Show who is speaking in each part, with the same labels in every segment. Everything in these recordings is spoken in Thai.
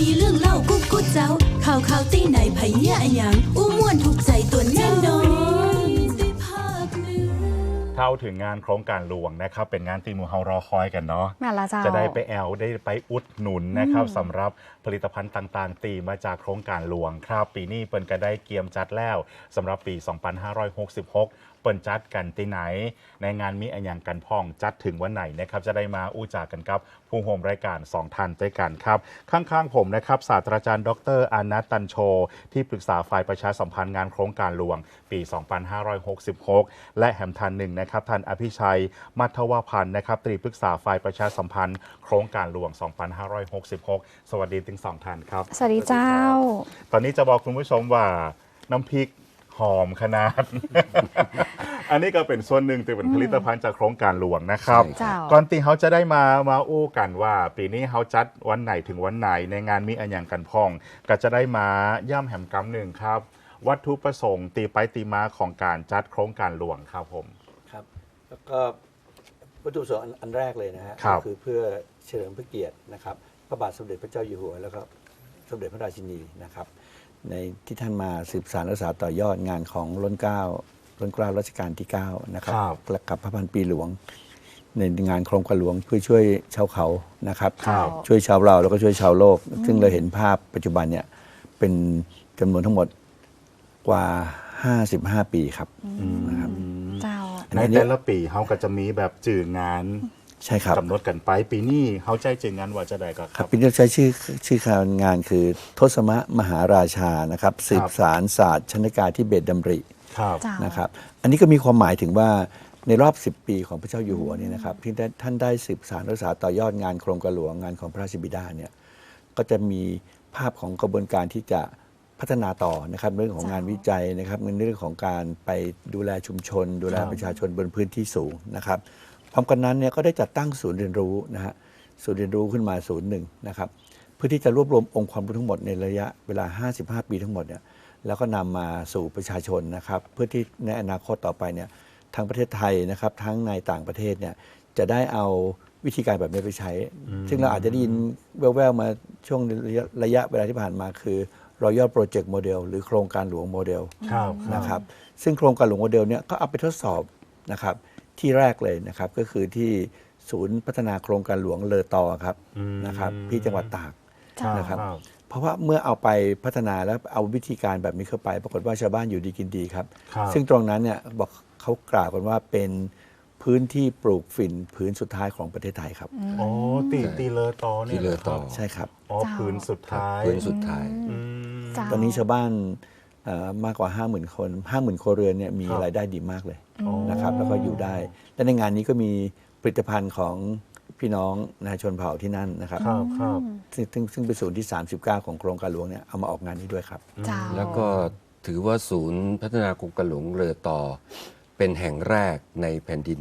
Speaker 1: มีเรื่องเล่ากุ๊กกุ๊กเจ้าข่าวข่าวตีไหนไผเหี้ยอะหยังอู้ม่วนถูกใจตัวแน่นอนได้ภาคเหนือ
Speaker 2: เข้าถึงงานโครงการหลวงนะครับ เป็นงานตีหมูเฮารอคอยกันเนาะ
Speaker 3: แม่ละเจ้า
Speaker 2: จะได้ไปแอลได้ไปอุดหนุนนะครับสำหรับผลิตภัณฑ์ต่างๆ ตีมาจากโครงการหลวงครับ ปีนี้เปิ่นก็ได้เกียมจัดแล้วสำหรับปี 2566 เปิ่นจัดกันที่ไหน ในงานมีอันยังกันพ่องจัดถึงวันไหนนะครับจะได้มาอู้จากันครับผู้โฮมรายการ 2ท่านด้วยกันครับ ข้างๆผมนะครับศาสตราจารย์ดรอานัตตันโช ที่ปรึกษาฝ่ายประชาสัมพันธ์งานโครงการหลวง ปี 2566 และแหมทันหนึ่งนะครับท่านอภิชัย มัทวพันธ์นะครับตรีปรึกษาฝ่ายประชาสัมพันธ์โครงการหลวง 2566 สวัสดีถึงสองท่านครับ
Speaker 3: สวัสดีเจ้า
Speaker 2: ตอนนี้จะบอกคุณผู้ชมว่าน้ำพริกห อมขนาด อันนี้ก็เป็นส่วนหนึ่งที่เป็นผลิตภัณฑ์จากโครงการหลวงนะครับ
Speaker 3: เจ้า
Speaker 2: ก่อนตีเขาจะได้มามาอู้กันว่า ปีนี้เขาจัดวันไหนถึงวันไหนในงานมีอันอย่างกันพอง ก็จะได้มาย่ำแหมกำหนึ่งครับ วัตถุประสงค์ตีไปตีมาของการจัดโครงการหลวงครับผม
Speaker 4: ครับแล้วก็วัตถุประสงค์อันอันแรกเลยนะฮะ
Speaker 2: ครับ
Speaker 4: ก็คือเพื่อเฉลิมพระเกียรตินะครับพระบาทสมเด็จพระเจ้าอยู่หัวแล้วก็สมเด็จพระราชินีนะครับ ในที่ท่านมาสืบสานรักษาต่อยอดงานของล้นเกล้าล้นเกล้ารัชกาลที่ 9 นะครับ
Speaker 2: ครับ
Speaker 4: และกับพระพันปีหลวง ในงานโครงการหลวงเพื่อช่วยชาวเขานะครับ
Speaker 2: ครับ
Speaker 4: ช่วยชาวเราแล้วก็ช่วยชาวโลก ซึ่งเราเห็นภาพปัจจุบันเนี่ยเป็นจำนวนทั้งหมดกว่า 55 ปีครับนะครับ
Speaker 3: เจ้า
Speaker 4: อัน
Speaker 2: ใน
Speaker 4: นี้
Speaker 2: แต่ละปีเขาก็จะมีแบบจื่องาน
Speaker 4: ใช่ครับ
Speaker 2: กำหนดกันไปปีนี้เขาใจจื่องานว่าจะได้ก็ค
Speaker 4: ครั
Speaker 2: รั
Speaker 4: บบปีนี้ใช้ชื่อชื่องานคือ ทศมะมหาราชานะครับสืบสารศาสตร์ชนกาที่เบตดำริ
Speaker 2: ครับ
Speaker 3: เจ้า
Speaker 4: นะครับ อันนี้ก็มีความหมายถึงว่าในรอบ 10 ปีของพระเจ้าอยู่หัวเนี่ยนะครับที่ได้ท่านได้สืบสารรักษาต่อยอดงานโครงการหลวงงานของพระราชบิดาเนี่ยก็จะมีภาพของกระบวนการที่จะพัฒนาต่อนะครับเรื่องของงานวิจัยนะครับในเรื่องของการไปดูแลชุมชน ดูแล
Speaker 2: ครับ
Speaker 4: ประชาชนบนพื้นที่สูงนะครับ พร้อมกันนั้นเนี่ยก็ได้จัดตั้งศูนย์เรียนรู้นะฮะศูนย์เรียนรู้ขึ้นมาศูนย์หนึ่งนะครับเพื่อที่จะรวบรวมองค์ความรู้ทั้งหมดในระยะเวลา 55 ปีทั้งหมดเนี่ยแล้วก็นำมาสู่ประชาชนนะครับ เพื่อที่ในอนาคตต่อไปเนี่ยทั้งประเทศไทยนะครับทั้งในต่างประเทศเนี่ยจะได้เอาวิธีการแบบนี้ไปใช้ ซึ่งเราอาจจะได้ยินแว่วๆมาช่วงระยะระยะเวลาที่ผ่านมาคือ Royal Project Model หรือโครงการหลวงโมเดล
Speaker 2: ครับ
Speaker 4: นะครับซึ่งโครงการหลวงโมเดลเนี่ยก็เอาไปทดสอบนะครับ ที่แรกเลยนะครับ ก็คือที่ศูนย์พัฒนาโครงการหลวงเลอตอครับ
Speaker 2: อืม
Speaker 4: นะครับ ที่จังหวัดตาก
Speaker 3: ครับ
Speaker 4: นะครับ เพราะว่าเมื่อเอาไปพัฒนาแล้วเอาวิธีการแบบนี้เข้าไป ปรากฏว่าชาวบ้านอยู่ดีกินดีครับ
Speaker 2: ครับ
Speaker 4: ซึ่งตรงนั้นเนี่ยบอกเขากล่าวกันว่าเป็นพื้นที่ปลูกฝิ่นพื้นสุดท้ายของประเทศไทยครับ
Speaker 2: อ๋อ ตีตีเลอตอเนี่ย
Speaker 5: ตีเลอตอ
Speaker 2: หรครับ
Speaker 4: ใช่ครับ
Speaker 2: อ๋อ
Speaker 3: เจ้า
Speaker 2: พื้นสุดท้าย
Speaker 5: พื้นสุดท้าย
Speaker 2: อืม
Speaker 3: เจ้า
Speaker 4: ตอนนี้ชาวบ้านเอ่อ มากกว่า 50,000 คน 50,000 ครัวเรือนเนี่ยมี
Speaker 2: ครับ
Speaker 4: รายได้ดีมากเลย
Speaker 2: อ๋อ
Speaker 4: นะครับแล้วก็อยู่ได้ และในงานนี้ก็มีผลิตภัณฑ์ของพี่น้องนายชนเผ่าที่นั่นนะครับ
Speaker 2: ครับครับ
Speaker 4: ซึ่งซึ่งซึ่งเป็นศูนย์ที่ 39 ของโครงการหลวงเนี่ยเอามาออกงานนี้ด้วยครับ
Speaker 3: เจ้า
Speaker 5: แล้วก็ถือว่าศูนย์พัฒนาโครงการหลวงเรือต่อ เป็นแห่งแรกในแผ่นดิน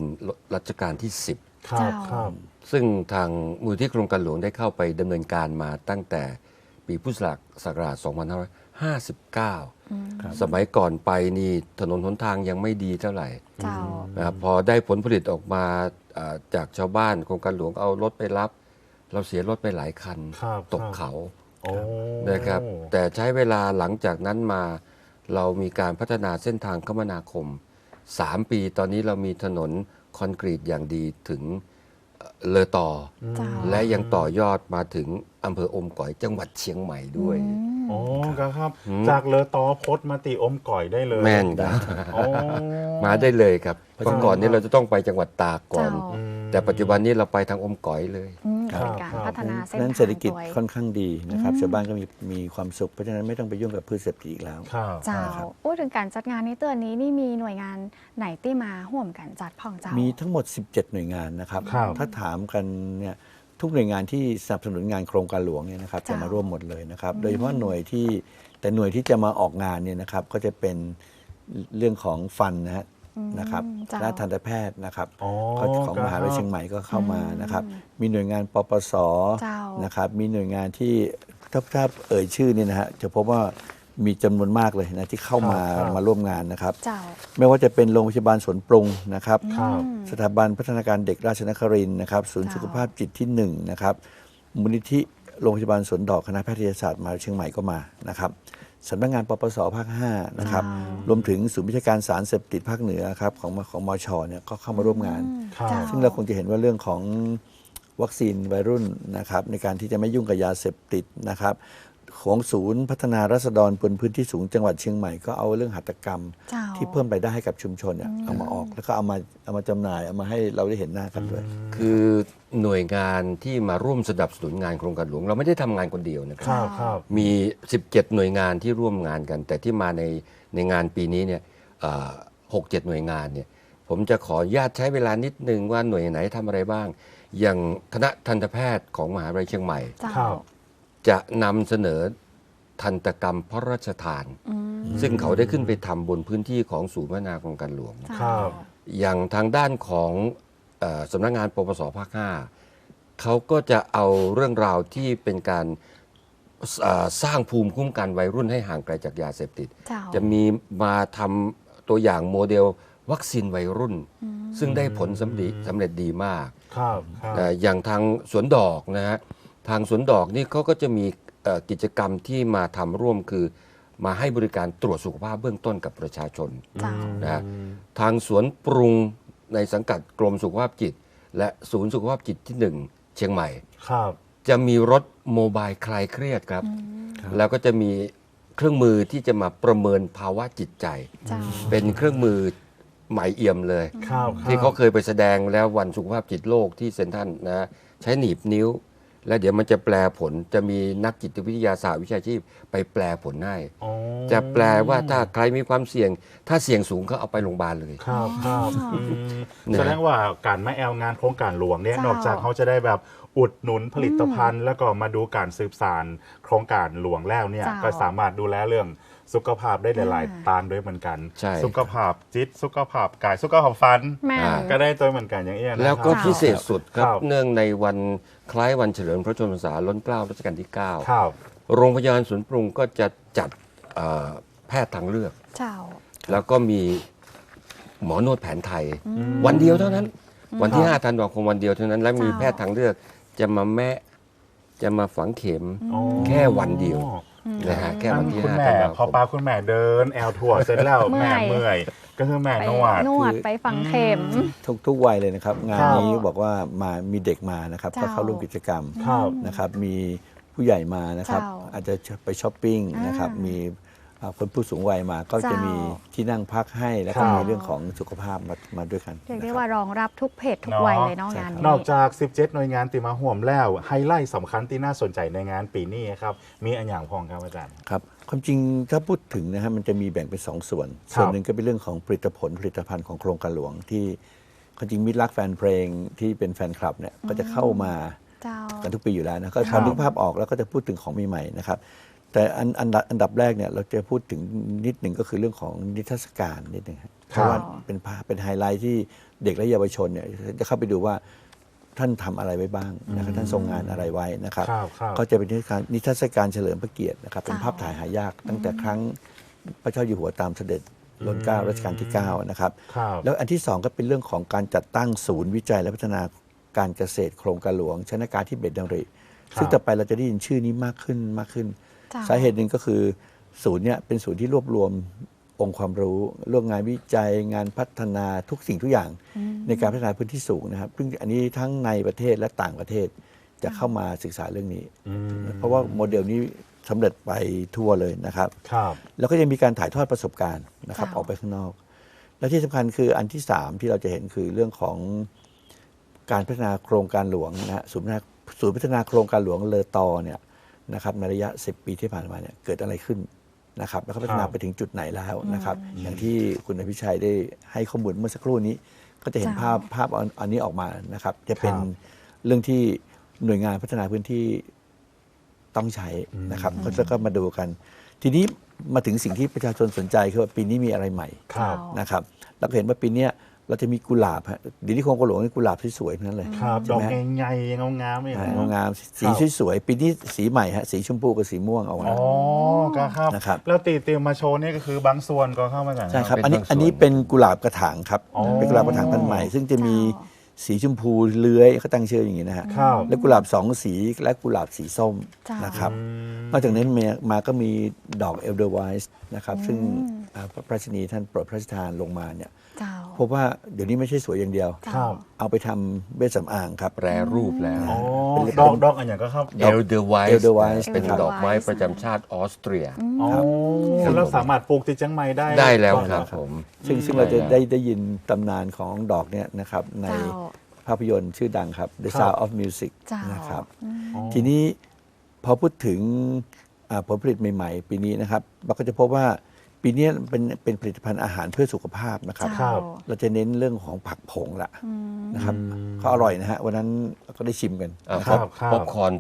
Speaker 5: รัชกาลที่
Speaker 2: ครับ
Speaker 3: เจ้า
Speaker 2: ครับ
Speaker 5: 10ซึ่งทางมูลที่โครงการหลวงได้เข้าไปดำเนินการมาตั้งแต่ปีพุทธศักราช 2559 สมัยก่อนไปนี่ถนนหนทางยังไม่ดีเท่าไหร่
Speaker 3: เจ้า
Speaker 5: นะครับพอได้ผลผลิตออกมาอ่าจากชาวบ้านโครงการหลวงเอารถไปรับ เราเสียรถไปหลายคัน
Speaker 2: ครับ
Speaker 5: ตก
Speaker 2: ครับ
Speaker 5: เขา
Speaker 2: โอ้
Speaker 5: นะครับ แต่ใช้เวลาหลังจากนั้นมา เรามีการพัฒนาเส้นทางคมนาคม 3 ปีตอนนี้เรามีถนนคอนกรีตอย่างดีถึง เอ่อเลอต่ออ
Speaker 3: เจ้า
Speaker 5: และยังต่อยอดมาถึงอำเภออมก๋อยจังหวัดเชียงใหม่ด้วย
Speaker 2: อ๋อครับครับ
Speaker 5: อืม
Speaker 2: จากเลอตอพดมาตีอมก่อยได้เลย
Speaker 5: แม่นครับ
Speaker 2: อ๋อ
Speaker 5: มาได้เลยครับเพราะ
Speaker 2: ครับ
Speaker 5: ก่อนนี้เราจะต้องไปจังหวัดตากก่อน
Speaker 3: เจ้า
Speaker 2: อืม
Speaker 5: แต่ปัจจุบันนี้เราไปทางอมก๋อยเลย
Speaker 3: อืม
Speaker 2: ครับ
Speaker 3: เป็นการ
Speaker 2: ครับ
Speaker 3: พัฒนาเส้น
Speaker 4: นั้น
Speaker 3: ทาง
Speaker 4: เศรษฐกิจ
Speaker 3: ด้วย
Speaker 4: ค่อนข้างดีนะครับ
Speaker 3: อืม
Speaker 4: ชาวบ้านก็มีมีความสุขเพราะฉะนั้นไม่ต้องไปยุ่งกับพืชเศรษฐกิจอีกแล้ว
Speaker 2: ครับ
Speaker 3: เจ้า
Speaker 4: ครับ
Speaker 3: พูดถึงการจัดงานในเตือนนี้นี่มีหน่วยงานไหนที่มาห่วมกันจัดพ่องเจ้า
Speaker 4: มีทั้งหมด 17 หน่วยงานนะครับ
Speaker 2: ครับ
Speaker 4: ถ้าถามกันเนี่ยทุกหน่วยงานที่สนับสนุนงานโครงการหลวงเนี่ยนะครับ
Speaker 3: เจ้า
Speaker 4: จะมาร่วมหมดเลยนะครับโดยเฉพาะหน่วยที่แต่หน่วยที่จะมาออกงานเนี่ยนะครับก็จะเป็นเรื่องของฟันนะฮะ
Speaker 3: อืม
Speaker 4: นะครับ
Speaker 3: เจ้า
Speaker 4: และทันตแพทย์นะครับ
Speaker 2: อ๋อ
Speaker 4: ก็ของมหาวิทยาลัยเชียงใหม่ก็เข้ามานะครับ มีหน่วยงานปปส
Speaker 3: เจ้า
Speaker 4: นะครับ มีหน่วยงานที่ถ้าถ้าเอ่ยชื่อเนี่ยนะฮะจะพบว่ามีจำนวนมากเลยนะที่เข้ามา
Speaker 2: ครับ
Speaker 4: มาร่วมงานนะครับ
Speaker 3: เจ้า
Speaker 4: ไม่ว่าจะเป็นโรงพยาบาลสวนปรุงนะครับ
Speaker 2: ครับ
Speaker 3: อืม
Speaker 4: สถาบันพัฒนาการเด็กราชนครินทร์นะครับศูนย์
Speaker 3: เจ้า
Speaker 4: สุขภาพจิตที่1นะครับมูลนิธิโรงพยาบาลสวนดอกคณะแพทยศาสตร์มหาวิทยาลัยเชียงใหม่ก็มานะครับ สำนักงานปปสภาค5นะครับ
Speaker 3: ว้าว
Speaker 4: รวมถึงศูนย์วิชาการสารเสพติดภาคเหนือครับของของมชเนี่ยก็เข้ามาร่วมงาน
Speaker 2: ครับ
Speaker 3: จ้
Speaker 4: ซึ่งเราคงจะเห็นว่าเรื่องของวัคซีนวัยรุ่นนะครับในการที่จะไม่ยุ่งกับยาเสพติดนะครับ ของศูนย์พัฒนารัษฎรบนพื้นที่สูงจังหวัดเชียงใหม่ก็เอาเรื่องหัตถกรรม
Speaker 3: เจ้า
Speaker 4: ที่เพิ่มรายได้ให้กับชุมชนเนี่ยเอามาออกแล้วก็เอามาเอามาจำหน่ายเอามาให้เราได้เห็นหน้ากันด้วย
Speaker 5: คือหน่วยงานที่มาร่วมสนับสนุนงานโครงการหลวง เราไม่ได้ทำงานคนเดียวนะค
Speaker 2: ครับรับครับ
Speaker 5: มี 17 หน่วยงานที่ร่วมงานกัน แต่ที่มาในในงานปีนี้เนี่ยหกเจ็ดหน่วยงานเนี่ยผมจะขออนุญาตใช้เวลานิดนึงว่าหน่วยไหนทำอะไรบ้าง อย่างคณะทันตแพทย์ของมหาวิทยาลัยเชียงใหม่
Speaker 3: เจ้า
Speaker 2: ครับ
Speaker 5: จะนำเสนอทันตกรรมพระราชทาน
Speaker 3: อืม
Speaker 5: ซึ่งเขาได้ขึ้นไปทำบนพื้นที่ของศูนย์พัฒนาโครงการหลวง
Speaker 3: เจ้า
Speaker 2: ครับ
Speaker 5: อย่างทางด้านของเออสำนักงานปปสภาค5เขาก็จะเอาเรื่องราวที่เป็นการเอ่อสร้างภูมิคุ้มกันวัยรุ่นให้ห่างไกลจากยาเสพติด
Speaker 3: เจ้า
Speaker 5: จะมีมาทำตัวอย่างโมเดลวัคซีนวัยรุ่น
Speaker 3: อืม
Speaker 5: ซึ่งได้ผลสำเร็จสำเร็จดีมาก
Speaker 2: ครับ ครับ
Speaker 5: เอ่ออย่างทางสวนดอกนะฮะ ทางสวนดอกนี่เขาก็จะมีเอ่อกิจกรรมที่มาทำร่วมคือ มาให้บริการตรวจสุขภาพเบื้องต้นกับประชาชน
Speaker 3: เจ้า
Speaker 5: นะฮะทางสวนปรุงในสังกัดกรมสุขภาพจิต และศูนย์สุขภาพจิตที่หนึ่งเชียงใหม่
Speaker 2: ครับ
Speaker 5: จะมีรถโมบายคลายเครียดครับ แล้วก็จะมีเครื่องมือที่จะมาประเมินภาวะจิตใจ
Speaker 3: เจ้า
Speaker 5: เป็นเครื่องมือใหม่เอี่ยมเลย
Speaker 2: ครับ
Speaker 5: ที่เขาเคยไปแสดงแล้ววันสุขภาพจิตโลกที่เซนทรันนะใช้หนีบนิ้ว แล้วเดี๋ยวมันจะแปลผลจะมีนักจิตวิทยาศาสตร์วิชาชีพ ไปแปลผลให้
Speaker 2: อ๋อ
Speaker 5: จะแปลว่าถ้าใครมีความเสี่ยง ถ้าเสี่ยงสูงก็เอาไปโรงพยาบาลเลย
Speaker 2: ครับครับอืม
Speaker 5: นะ
Speaker 2: แสดงว่าการมาแอลงานโครงการหลวงเนี่ย
Speaker 3: เจ้าน
Speaker 2: อกจากเขาจะได้แบบอุดหนุนผลิตภัณฑ์ แล้วก็มาดูการสืบสานโครงการหลวงแล้วเนี่ย
Speaker 3: เจ้า
Speaker 2: ก็สามารถดูแลเรื่องสุขภาพได้หลาย
Speaker 3: อ่า
Speaker 2: ๆตานด้วยเหมือนกัน
Speaker 5: ใช่
Speaker 2: สุขภาพจิต สุขภาพกาย สุขภาพฟัน
Speaker 3: แม่
Speaker 5: อ่า
Speaker 2: ก็ได้ตัวเหมือนกันอย่างเอี้ยนะครับ
Speaker 5: แล้วก็พิเศษสุดครั
Speaker 2: ครับบ
Speaker 5: เนื่องในวัน คล้ายวันเฉลิมพระชนมพรรษาล้นเกล้ารัชกาลที่
Speaker 2: ครับ
Speaker 5: 9โรงพยาบาลสวนปรุงก็จะจัดเอ่อแพทย์ทางเลือก
Speaker 3: เจ้า
Speaker 5: แล้วก็มีหมอนวดแผนไทย วันเดียวเท่านั้น วันที่ 5 ธันวาคมวันเดียวเท่านั้น และมี
Speaker 3: เจ้า
Speaker 5: แพทย์ทางเลือกจะมาแมะ จะมาฝังเข็ม
Speaker 2: อ๋อ
Speaker 5: แค่วันเดียวนะฮะแค่วันที่
Speaker 2: คุณ
Speaker 5: 5
Speaker 2: แม่
Speaker 5: ธันวา
Speaker 2: พ
Speaker 5: ค
Speaker 2: อ
Speaker 5: ม
Speaker 2: ปาคุณแม่เดิน แอลถั่วเสร็จแล้ว
Speaker 3: เมื่อย
Speaker 2: แม่เมื่อย ก็คือแม่
Speaker 3: ไป
Speaker 2: นวด
Speaker 3: นวดไปฝังเข็ม
Speaker 4: ทุกทุกวัยเลยนะครับ งาน
Speaker 2: ครับ
Speaker 4: นี้บอกว่ามามีเด็กมานะครับ
Speaker 3: เจ้า
Speaker 4: ก็เข้าร่วมกิจกรรม
Speaker 2: ครับ
Speaker 4: นะครับ มีผู้ใหญ่มานะครับ
Speaker 3: เจ้า
Speaker 4: อาจจะไปช้อปปิ้ง
Speaker 3: อ่าน
Speaker 4: นะครับมีอ่า คนผู้สูงวัยมาก็จะ
Speaker 3: เจ้ามี
Speaker 4: มีที่นั่งพักให้แล้วก็
Speaker 2: ครับ
Speaker 4: มีเรื่องของสุขภาพมามาด้วยกัน
Speaker 3: เรียกได้
Speaker 4: นะครับ
Speaker 3: ว่ารองรับทุกเพจทุก
Speaker 2: เนาะ
Speaker 3: วัยเลยเนาะงานนี้
Speaker 2: นอกจาก 17 หน่วยงานติมาห่วมแล้วไฮไลท์สำคัญที่น่าสนใจในงานปีนี้ครับมีอันอย่างพองครับอาจารย์
Speaker 4: ครับความจริงถ้าพูดถึงนะฮะมันจะมีแบ่งเป็นสองส่วน
Speaker 2: ครับ
Speaker 4: ส่วนหนึ่งก็เป็นเรื่องของผลิตผลผลิตภัณฑ์ของโครงการหลวงที่ความจริงมิตรรักแฟนเพลงที่เป็นแฟนคลับเนี่ยก็จะเข้ามา
Speaker 3: เจ้า
Speaker 4: กันทุกปีอยู่แล้วนะก็
Speaker 2: ครับ
Speaker 4: ทำนึกภาพออกแล้วก็จะพูดถึงของใหม่ๆนะครับ แต่อันอันดับอันดับแรกเนี่ยเราจะพูดถึงนิดหนึ่งก็คือเรื่องของนิทรรศการนิดหนึ่งครับเพราะว่าเป็นภาพเป็นไฮไลท์ที่เด็กและเยาวชนเนี่ยจะเข้าไปดูว่าท่านทำอะไรไว้บ้างนะครับท่านทรงงานอะไรไว้นะครับ
Speaker 2: ครับครับ
Speaker 4: ก็จะเป็นนิทรรศการนิทรรศการเฉลิมพระเกียรตินะครับเป็น
Speaker 3: เจ้า
Speaker 4: ภาพถ่ายหายากตั้งแต่ครั้งพระเจ้าอยู่หัวตามเสด็จรัชกาลรัชกาลที่ 9 นะครับ
Speaker 2: ครับ
Speaker 4: แล้วอันที่สองก็เป็นเรื่องของการจัดตั้งศูนย์วิจัยและพัฒนาการเกษตรโครงการหลวงชนการที่เบ็ดดังริ
Speaker 2: ครับ
Speaker 4: ซึ่งต่อไปเราจะได้ยินชื่อนี้มากขึ้นมากขึ้น
Speaker 3: จ้ะ
Speaker 4: สาเหตุหนึ่งก็คือศูนย์เนี่ยเป็นศูนย์ที่รวบรวมองค์ความรู้เรื่องงานวิจัยงานพัฒนาทุกสิ่งทุกอย่างในการพัฒนาพื้นที่สูงนะครับซึ่งอันนี้ทั้งในประเทศและต่างประเทศจะเข้ามาศึกษาเรื่องนี้
Speaker 2: อืม
Speaker 4: เพราะว่าโมเดลนี้สำเร็จไปทั่วเลยนะครับ
Speaker 2: ครับ
Speaker 4: แล้วก็ยังมีการถ่ายทอดประสบการณ์นะครับ
Speaker 3: เจ้า
Speaker 4: ออกไปข้างนอก และที่สำคัญคืออันที่สามที่เราจะเห็นคือเรื่องของการพัฒนาโครงการหลวงนะฮะศูนย์พัฒนาศูนย์พัฒนาโครงการหลวงเลอตอเนี่ย นะครับในระยะ 10 ปีที่ผ่านมาเนี่ยเกิดอะไรขึ้นนะครับแล้วก็พัฒนา
Speaker 2: ครับ
Speaker 4: ไปถึงจุดไหนแล้วนะครับ อย่างที่คุณอภิชัยได้ให้ข้อมูลเมื่อสักครู่นี้ ก็จะเห็น
Speaker 3: เจ้า
Speaker 4: ภาพภาพอันอันนี้ออกมานะครับ จะเป็น
Speaker 2: ครับ
Speaker 4: เรื่องที่หน่วยงานพัฒนาพื้นที่ต้องใช้นะครับก็จะก็มาดูกัน ทีนี้มาถึงสิ่งที่ประชาชนสนใจคือว่าปีนี้มีอะไรใหม่
Speaker 2: ครับ
Speaker 4: นะครับเราก็เห็นว่าปีเนี้ย เราจะมีกุหลาบฮะเดี๋ยวนี้โครงกระหลวงนี่กุหลาบสวยๆทั้งนั้นเลย
Speaker 2: ครับด
Speaker 4: ใช่
Speaker 2: อก
Speaker 4: ไหมฮะ
Speaker 2: ใหญ่ๆงามๆอย่าง
Speaker 4: อ่า
Speaker 2: นี้
Speaker 4: งามๆสี
Speaker 2: ครับ
Speaker 4: สวยๆปีนี้สีใหม่ฮะสีชมพูกับสีม่วงเอา
Speaker 2: อ๋
Speaker 4: มา
Speaker 2: อก็ครับ
Speaker 4: นะครับ
Speaker 2: แล้วตีเตรียมมาโชว์นี่ก็คือบางส่วนก็เข้ามาจาก
Speaker 4: ใช่ครับ
Speaker 5: เป็น
Speaker 4: อันนี้
Speaker 5: บางส่วน
Speaker 4: อันนี้เป็นกุหลาบกระถางครับ
Speaker 2: อ๋อ
Speaker 4: เป็นกุหลาบกระถางพันธุ์ใหม่ ซึ่งจะมี สีชมพูเลื้อยเขาตั้งชื่ออย่างนี้นะฮะ
Speaker 2: ครับ
Speaker 4: และกุหลาบสองสีและกุหลาบสีส้ม
Speaker 3: จ้าน
Speaker 4: นะครับ
Speaker 2: อืม
Speaker 4: นอกจากนั้นมามาก็มีดอกเอลเดอร์ไวส์นะครับซึ่งอ่าพระราชินีท่านโปรดพระราชทานลงมาเนี่ย
Speaker 3: เจ้า
Speaker 4: พบว่าเดี๋ยวนี้ไม่ใช่สวยอย่างเดียว
Speaker 3: เจ้า
Speaker 2: ครับ
Speaker 4: เอาไปทำเวชสำอางครับ
Speaker 5: แปรรูปแล้ว
Speaker 2: อ๋อ
Speaker 4: เป็น
Speaker 2: ดอกดอกอันอย่างก็ครับ
Speaker 5: เอลเดอร์ไวส์
Speaker 4: Edelweiss
Speaker 5: เป็น
Speaker 4: นะครับ
Speaker 5: ดอกไม้ประจำชาติออสเตรีย
Speaker 2: อ๋อ
Speaker 5: ครับ
Speaker 2: แล้วสามารถปลูกที่เชียงใหม่ได้
Speaker 5: ได้แล้ว
Speaker 2: ก่อน
Speaker 5: ครับ
Speaker 2: เหอ
Speaker 5: ผม
Speaker 4: ซึ่งซึ่งเราจะได้ได้ยินตำนานของดอกเนี่ยนะครับใน
Speaker 3: เจ้า
Speaker 4: ภาพยนตร์ชื่อดังครับ The
Speaker 2: ครับ
Speaker 4: Sound of Music
Speaker 3: เจ้า
Speaker 4: นะครับ
Speaker 3: อืม
Speaker 2: อ๋อ
Speaker 4: ทีนี้พอพูดถึงอ่าผลผลิตใหม่ ๆ ปีนี้นะครับ เราก็จะพบว่าปีนี้เป็นเป็นผลิตภัณฑ์อาหารเพื่อสุขภาพนะครับ
Speaker 3: เจ้า
Speaker 4: เราจะเน้นเรื่องของผักผงละ
Speaker 3: อืม
Speaker 4: นะครับเขาอร่อยนะฮะวันนั้นเราก็ได้ชิมกัน
Speaker 5: อ่า
Speaker 4: นะ
Speaker 5: ค
Speaker 4: ค
Speaker 5: รั
Speaker 4: รั
Speaker 5: บบ
Speaker 2: ครับ
Speaker 5: ป๊อปคอร์น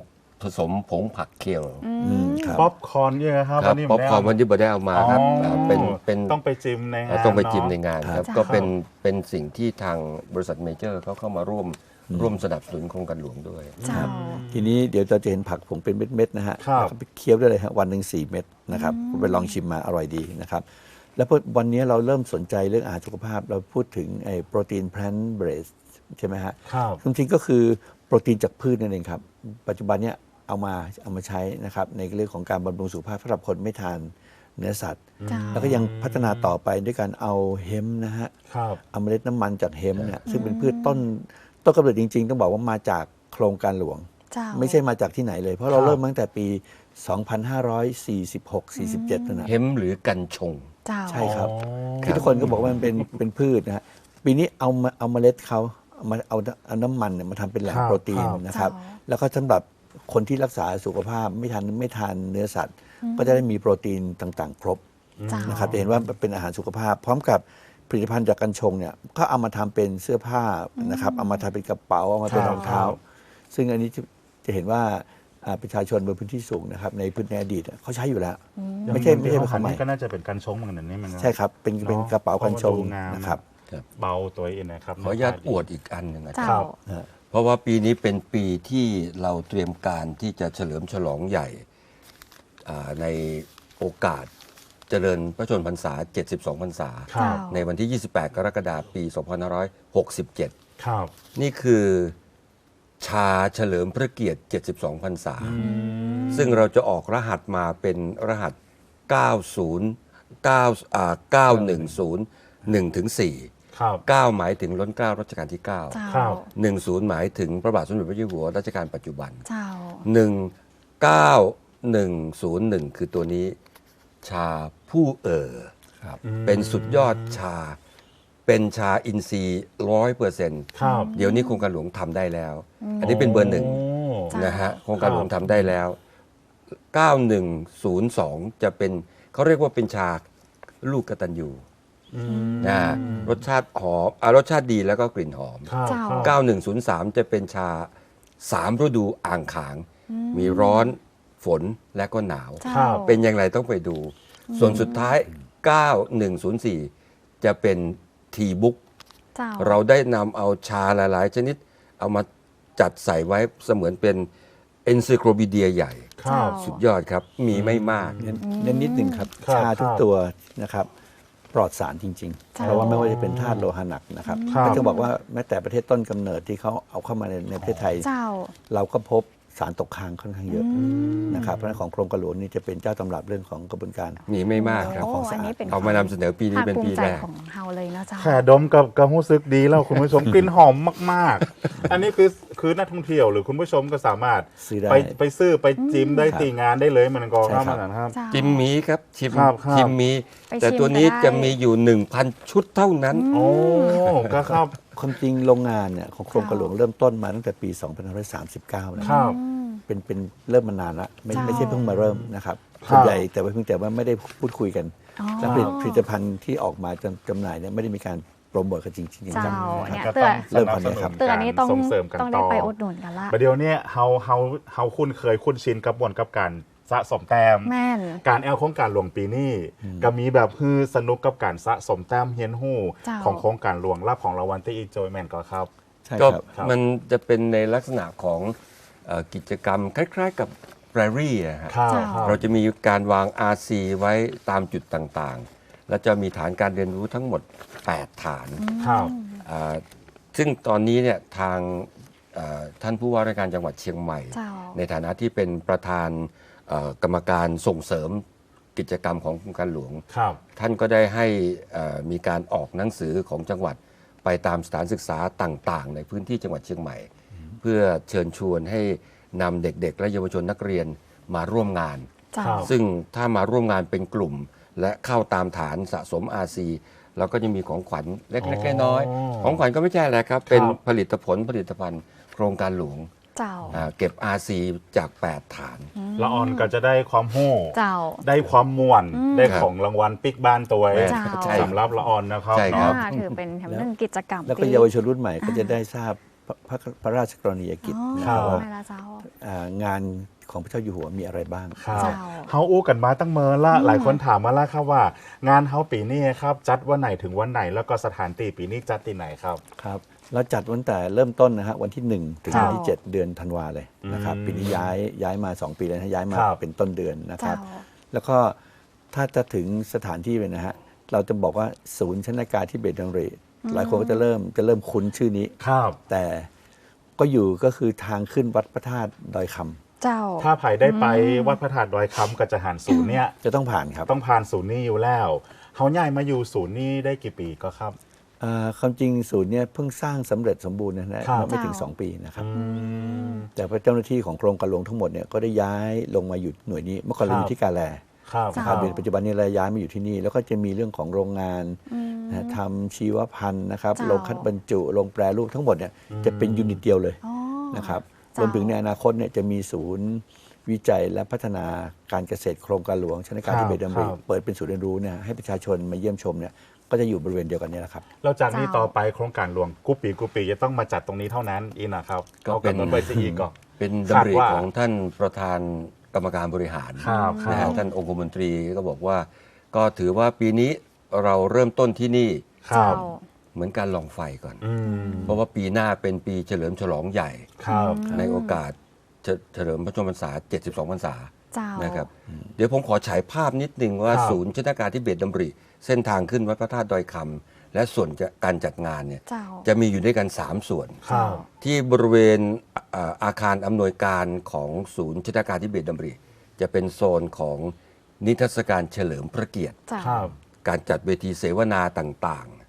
Speaker 5: ผสมผงผักเคล
Speaker 4: อืมครับ
Speaker 2: ป๊อปคอร์นเนี่ยครับ
Speaker 5: ครับ
Speaker 2: นนี้
Speaker 5: ป๊อปคอร์นวันนี้บ่ได้เอามาครับ
Speaker 2: อ๋ออ่า
Speaker 5: เป็นเป็น
Speaker 2: ต้องไปจิ้มในงาน
Speaker 5: ต้องไปจิ้ม
Speaker 2: เะ
Speaker 5: ในงานครับ
Speaker 3: ครับ
Speaker 5: ก็เป็นเป็นสิ่งที่ทางบริษัทเมเจอร์เขาเข้ามาร่วมร่วมสนับสนุนโครงการหลวงด้วย
Speaker 3: เจ้า
Speaker 4: ทีนี้เดี๋ยวเราจะเห็นผักผงเป็นเม็ดๆนะฮะ
Speaker 2: ครับ
Speaker 4: แล้วก็ไปเคี้ยวได้เลยฮะวันหนึ่งสี่เม็ดนะครับไปลองชิมมาอร่อยดีนะครับแล้วพอวันนี้เราเริ่มสนใจเรื่องอาหารสุขภาพเราพูดถึงไอ้โปรตีนแพลนเบรสใช่ไหมฮะ
Speaker 2: ครับ
Speaker 4: จริงๆก็คือโปรตีนจากพืชนั่นเองครับ ปัจจุบันเนี้ย เอามาเอามาใช้นะครับในเรื่องของการบำรุงสุขภาพสำหรับคนไม่ทานเนื้อสัตว์
Speaker 3: เจ้า
Speaker 4: แล้วก็ยังพัฒนาต่อไปด้วยการเอาเฮมป์นะฮะ
Speaker 2: ครับ
Speaker 4: เอาเมล็ดน้ำมันจากเฮมป์เนี่ยซึ่งเป็นพืชต้นต้นกำเนิดจริง ๆ ต้องบอกว่ามาจากโครงการหลวง
Speaker 3: เจ้า
Speaker 4: ไม่ใช่มาจากที่ไหนเลย เพราะเรา
Speaker 2: ครับ
Speaker 4: เริ่มมาตั้งแต่ปี 2546 47นั่นนะ
Speaker 5: เฮมหรือกัญชง
Speaker 3: เจ้า
Speaker 4: ใช่ครับ
Speaker 2: อ๋อ
Speaker 4: คือทุกคนก็บอกว่ามันเป็นเป็นพืชนะฮะปีนี้เอามาเอาเมล็ดเขาเอามาเอาเอาน้ำมันเนี่ยมาทำเป็นแหล่ง
Speaker 2: ครับ
Speaker 4: โปรตีน
Speaker 2: ครับ
Speaker 4: นะครับ
Speaker 3: เจ้า
Speaker 4: แล้วก็สำหรับ คนที่รักษาสุขภาพไม่ทานไม่ทานเนื้อสัตว์ ก็จะได้มีโปรตีนต่างๆ ครบ
Speaker 3: เจ้า
Speaker 4: นะครับจะเห็นว่าเป็นอาหารสุขภาพ พร้อมกับผลิตภัณฑ์จากกัญชงเนี่ยก็เอามาทำเป็นเสื้อผ้านะครับเอามาทำเป็นกระเป๋าเอามาเป็น
Speaker 2: ครับ
Speaker 4: รองเท้า ซึ่งอันนี้จะจะเห็นว่าอ่าประชาชนบนพื้นที่สูงนะครับในพื้นในอดีตเขาใช้อยู่แล้ว ไม่ใช่ไม่ใช่
Speaker 2: ข
Speaker 4: เป็นของใหม่
Speaker 2: ก็น่าจะเป็นการชงเหมือนกันนี่มัน
Speaker 4: ใช่ครับเป็นเป็น
Speaker 2: เนาะ
Speaker 4: กระเป๋ากัญชง
Speaker 2: เพราะว่าดูงาม
Speaker 4: นะครับ
Speaker 2: เบาตัวเองนะครับ
Speaker 5: ขออนุญาตอวดอีกอันหนึงนะค
Speaker 3: เจ้า
Speaker 5: รับ
Speaker 2: ครับ
Speaker 5: เพราะว่าปีนี้เป็นปีที่เราเตรียมการที่จะเฉลิมฉลองใหญ่อ่าในโอกาสเจริญพระชนมพรรษา 72 พรรษา
Speaker 2: ครับ
Speaker 5: ในวันที่ 28 กรกฎาคม ปี 2567
Speaker 2: ครับ
Speaker 5: นี่คือชาเฉลิมพระเกียรติ 72 พรรษา ซึ่งเราจะออกรหัสมาเป็นรหัส 90 9อ่า910 1ถึง4
Speaker 2: ครับ
Speaker 5: 9 หมายถึงล้นเกล้ารัชกาลที่ 9
Speaker 3: เจ้า
Speaker 2: ครับ
Speaker 5: 10 หมายถึงพระบาทสมเด็จพระเจ้าอยู่หัวรัชกาลปัจจุบัน
Speaker 3: เจ้า
Speaker 5: 19101 คือตัวนี้ ชาผู้เอ่อ
Speaker 4: ครับ
Speaker 5: เป็นสุดยอดชา เป็นชาอินทรีย์ร้อยเปอร์เซ็นต์
Speaker 2: ครับ
Speaker 5: เดี๋ยวนี้โครงการหลวงทำได้แล้วอันนี้เป็นเบอร์หนึ่ง
Speaker 2: โอ้
Speaker 3: จ้ะ
Speaker 5: นะฮะ โครงการหลวงทำได้แล้ว 9102 จะเป็นเขาเรียกว่าเป็นชาลูกกตัญญู
Speaker 2: อืม
Speaker 5: นะรสชาติหอมอ่ารสชาติดีแล้วก็กลิ่นหอม
Speaker 2: ครับ
Speaker 3: เจ้า
Speaker 2: ครับ
Speaker 5: 9103 จะเป็นชาสามฤดูอ่างขาง มีร้อนฝนและก็หนาว
Speaker 3: เจ้า
Speaker 2: ครับ
Speaker 5: เป็นอย่างไรต้องไปดู ส่วนสุดท้าย 9104 จะเป็นทีบุ๊ก
Speaker 3: เจ้า
Speaker 5: เราได้นำเอาชาหลาย ๆ ชนิด เอามาจัดใส่ไว้เสมือนเป็นเอนซิโครบีเดียใหญ่
Speaker 2: ครับ
Speaker 3: เจ้า
Speaker 5: สุดยอดครับ มีไม่มาก
Speaker 4: เน้นเน้นนิดหนึ่งครับ
Speaker 2: ครับ
Speaker 4: ชาทุก
Speaker 2: ครับ
Speaker 4: ตัวนะครับ ปลอดสารจริงๆ
Speaker 3: ใช่
Speaker 4: เพราะว่าไม่ว่าจะเป็นธาตุโลหะหนักนะครับ
Speaker 2: ครับ
Speaker 4: ก็จะบอกว่าแม้แต่ประเทศต้นกำเนิดที่เขาเอาเข้ามาในในประเทศไทย
Speaker 3: เจ้า
Speaker 4: เราก็พบสารตกค้างค่อนข้างเยอะนะครับเพราะฉะนั้นของโครงกระหลวงนี่จะเป็นเจ้าตำรับเรื่องของกระบวนการ
Speaker 5: มีไม่มากครับ
Speaker 3: โอ้อันนี้เป็น
Speaker 5: เอามานำเสนอปีนี้
Speaker 3: ภาค
Speaker 5: เป็น
Speaker 3: ภู
Speaker 5: ปี
Speaker 3: มิใจ
Speaker 5: แรก
Speaker 3: ของเฮาเลยนะเจ้า
Speaker 2: แค่ดมกับกับรู้สึกดีแล้วคุณผู้ชม กลิ่นหอมมาก ๆ อันนี้คือ คือนักท่องเที่ยวหรือคุณผู้ชมก็สามารถ
Speaker 4: ซื้อได้
Speaker 2: ไปไปซื้อไปจิ้มได้
Speaker 4: ครับ
Speaker 2: ตีงานได้เลยมันก็
Speaker 4: ใช่
Speaker 2: เข้า
Speaker 4: ครั
Speaker 2: มา
Speaker 4: บ
Speaker 2: นะครับ
Speaker 3: เจ้า
Speaker 5: จิมมีครับชิม
Speaker 2: ครับครับ
Speaker 5: ชิมมี
Speaker 3: ไป
Speaker 5: แต่
Speaker 3: ชิม
Speaker 5: ตัวนี้
Speaker 3: ก็ได้
Speaker 5: จะมีอยู่ 1,000 ชุดเท่านั้น
Speaker 2: โอ้ก็ครับ
Speaker 4: ความจริงโรงงานเนี่ยของโครงกระหลวงเริ่มต้นมาตั้งแต่ปี 2539 นะ
Speaker 2: ค
Speaker 4: ครับ
Speaker 2: รับ
Speaker 4: เป็นเป็นเริ่มมานานละไม่
Speaker 3: เจ้า
Speaker 4: ไม่ใช่เพิ่งมาเริ่มนะครับ
Speaker 2: ครับ
Speaker 4: ส่วนใหญ่แต่ว่าเพียงแต่ว่าไม่ได้พูดคุยกัน
Speaker 3: อ๋อ
Speaker 4: และผลิตผลิตภัณฑ์ที่ออกมาจำจำหน่ายเนี่ยไม่ได้มีการ โปรโมทกันจริงๆจัง
Speaker 3: เจ้า
Speaker 4: ๆนะค
Speaker 3: เนี่
Speaker 4: รับ
Speaker 3: ยเตือน
Speaker 4: เริ่มพันธุ์นะครับ
Speaker 3: เตือนนี้ต้อง
Speaker 2: ส่งเสริมกัน
Speaker 3: ต้อง
Speaker 2: ต่
Speaker 3: ได้
Speaker 2: อ
Speaker 3: ไปอุดหนุนกันละ
Speaker 2: ประเดี๋ยวเนี้เฮาเฮาเฮาคุ้นเคยคุ้นชินกับบวนกับการสะสมแต้ม
Speaker 3: แม่น
Speaker 2: การแอลโครงการหลวงปีนี้ก็มีแบบฮือสนุกกับการสะสมแต้มเฮียนหู้
Speaker 3: เจ้า
Speaker 2: ของโครงการหลวงรับของรางวัลที่อีจอยแมนก็ครับ
Speaker 4: ใช่
Speaker 5: ก็
Speaker 4: ครับ
Speaker 2: ครับ
Speaker 5: มันจะเป็นในลักษณะของเอ่อกิจกรรมคล้ายๆกับแรรี่อะฮะ
Speaker 2: ครับ
Speaker 3: เจ้า
Speaker 2: ครับ
Speaker 5: เราจะมีการวาง RC ไว้ตามจุดต่างๆ แล้วจะมีฐานการเรียนรู้ทั้งหมด 8 ฐาน
Speaker 2: ครับ
Speaker 5: อ่าซึ่งตอนนี้เนี่ยทางเอ่อท่านผู้ว่าราชการจังหวัดเชียงใหม่
Speaker 3: เจ้า
Speaker 5: ในฐานะที่เป็นประธานเอ่อกรรมการส่งเสริมกิจกรรมของโครงการหลวง
Speaker 2: ครับ
Speaker 5: ท่านก็ได้ให้เอ่อมีการออกหนังสือของจังหวัดไปตามสถานศึกษาต่างๆ ในพื้นที่จังหวัดเชียงใหม่ เพื่อเชิญชวนให้นำเด็กๆ และเยาวชนนักเรียนมาร่วมงาน
Speaker 3: เจ้า
Speaker 2: ครับ
Speaker 5: ซึ่งถ้ามาร่วมงานเป็นกลุ่ม และเข้าตามฐานสะสม RC เราก็จะมีของขวัญเล็กๆน้อย
Speaker 2: อ๋อ
Speaker 5: ๆของขวัญก็ไม่ใช่อะไรครับ เป็น
Speaker 2: ครับ
Speaker 5: ผลิตผลผลิตภัณฑ์ โครงการหลวง
Speaker 3: เจ้า
Speaker 5: อ่าเก็บ RC จาก 8 ฐาน
Speaker 2: ละออนก็จะได้ความหู้
Speaker 3: เจ้า
Speaker 2: ได้ความม่วน
Speaker 3: อืม
Speaker 2: ได้ของรางวัลปิกบ้านตัวเอง
Speaker 3: เจ้า
Speaker 5: ใช่
Speaker 2: สำหรับละออนนะครับ
Speaker 5: ใช่ครับ
Speaker 2: เนาะ
Speaker 3: อ่าถือเป็นแถมหนึ่งกิจกรรม
Speaker 4: แล้วก็
Speaker 3: ที่
Speaker 4: เยาวชนรุ่นใหม่ก็จะได้ทราบพระพระพระราชกรณียกิจ
Speaker 3: อ๋อ
Speaker 4: นะ
Speaker 2: ครั
Speaker 4: ครับบ ว่า
Speaker 3: ไม่ละเจ้า
Speaker 4: อ่างาน ของพระเจ้าอยู่หัวมีอะไรบ้าง
Speaker 2: ครับ
Speaker 3: เจ้า
Speaker 2: เฮาอู้กันมาตั้งเมินละ
Speaker 3: อืม
Speaker 2: หลายคนถามมาแล้วครับว่า งานเฮาปีนี้ครับจัดวันไหนถึงวันไหน แล้วก็สถานที่ปีนี้จัดที่ไหนครับ
Speaker 4: ครับเราจัดวันแต่เริ่มต้นนะฮะวันที่ 1 ถึง
Speaker 3: ครับ
Speaker 4: วันที่ 7 เดือนธันวาเลยนะครับ
Speaker 2: อืม
Speaker 4: ปีนี้ย้ายย้ายมา 2 ปีแล้วนะย้ายมา
Speaker 2: ครับ
Speaker 4: เป็นต้นเดือนนะครับ
Speaker 3: เจ้า
Speaker 4: แล้วก็ถ้าจะถึงสถานที่เลยนะฮะเราจะบอกว่าศูนย์ชนาการที่เบตดังเรหลายคนก็จะเริ่มจะเริ่มคุ้นชื่อนี้
Speaker 2: ครับ
Speaker 4: แต่ก็อยู่ก็คือทางขึ้นวัดพระธาตุดอยคำ
Speaker 3: เจ้า
Speaker 2: ถ้าไผ่ได้ไปวัดพระธาตุดอยคำกับจะหันศูนย์เนี่ย
Speaker 4: จะต้องผ่านครับ
Speaker 2: ต้องผ่านศูนย์นี้อยู่แล้วเฮาย้ายมาอยู่ศูนย์นี้ได้กี่ปีก็ครับ
Speaker 4: อ่าความจริงศูนย์เนี่ยเพิ่งสร้างสำเร็จสมบูรณ์นะฮะ
Speaker 2: ครับ
Speaker 4: ไม่ถึง
Speaker 3: เจ้า
Speaker 4: 2ปีนะครับ
Speaker 2: อืม
Speaker 4: แต่พระเจ้าหน้าที่ของโครงการหลวงทั้งหมดเนี่ยก็ได้ย้ายลงมาอยู่หน่วยนี้เมื่อก่อนเราอยู่ที่กาแล
Speaker 2: ครับ
Speaker 3: เจ้า
Speaker 4: นะครับในปัจจุบันนี้เราย้ายมาอยู่ที่นี่ แล้วก็จะมีเรื่องของโรงงาน
Speaker 3: อืม
Speaker 4: นะฮะทำชีวพันธุ์นะครับ
Speaker 3: เจ้า
Speaker 4: โรงคัดบรรจุโรงแปรรูปทั้งหมดเนี่ยจะเป็นยูนิตเดียวเลย
Speaker 3: อ๋อ
Speaker 4: นะครับ
Speaker 3: เจ้า ร
Speaker 4: วมถึงในอนาคตเนี่ยจะมีศูนย์วิจัยและพัฒนาการเกษตรโครงการหลวงชนการ
Speaker 2: ครับ
Speaker 4: ที่เบตดำริ
Speaker 2: ครับ
Speaker 4: เปิดเป็นศูนย์เรียนรู้เนี่ยให้ประชาชนมาเยี่ยมชมเนี่ยก็จะอยู่บริเวณเดียวกันเนี่ยแหละครับ
Speaker 2: แล้วจากนี้
Speaker 3: เจ้า
Speaker 2: ต่อไปโครงการหลวงกุปปีกุปปีจะต้องมาจัดตรงนี้เท่านั้นอีนะครับ
Speaker 5: ก็
Speaker 2: เอา
Speaker 5: เป็
Speaker 2: กำ
Speaker 5: น
Speaker 2: หนดไว้ซะอีกก็
Speaker 5: เป็น
Speaker 2: คาด
Speaker 5: ดำริ
Speaker 2: ว่า
Speaker 5: ของท่านประธานกรรมการบริหาร
Speaker 2: ครับค
Speaker 5: นะ
Speaker 2: รั
Speaker 5: ฮะ
Speaker 2: บ
Speaker 5: ท่านองคมนตรีก็บอกว่า ก็ถือว่าปีนี้เราเริ่มต้นที่นี่
Speaker 2: ครับ
Speaker 3: เจ้า
Speaker 5: เหมือนการลองไฟก่อน
Speaker 2: อืม
Speaker 5: เพราะว่าปีหน้าเป็นปีเฉลิมฉลองใหญ่
Speaker 2: ครับ
Speaker 5: ในโอกาสเฉเฉลิมพระชนมพรรษา 72 พรรษา
Speaker 3: เจ้า
Speaker 5: นะครับ เดี๋ยวผมขอฉายภาพนิดนึงว่า
Speaker 2: ครับ
Speaker 5: ศูนย์ชนาการที่เบตดำริ เส้นทางขึ้นวัดพระธาตุดอยคำและส่วนจะการจัดงานเนี่ย
Speaker 3: เจ้า
Speaker 5: จะมีอยู่ด้วยกัน 3 ส่วน
Speaker 2: ครับ
Speaker 5: ที่บริเวณอ่าอาคารอำนวยการของศูนย์ชนาการที่เบตดำริ จะเป็นโซนของนิทรรศการเฉลิมพระเกียรติ
Speaker 3: เจ้า
Speaker 2: ครับ
Speaker 5: การจัดเวทีเสวนาต่างๆ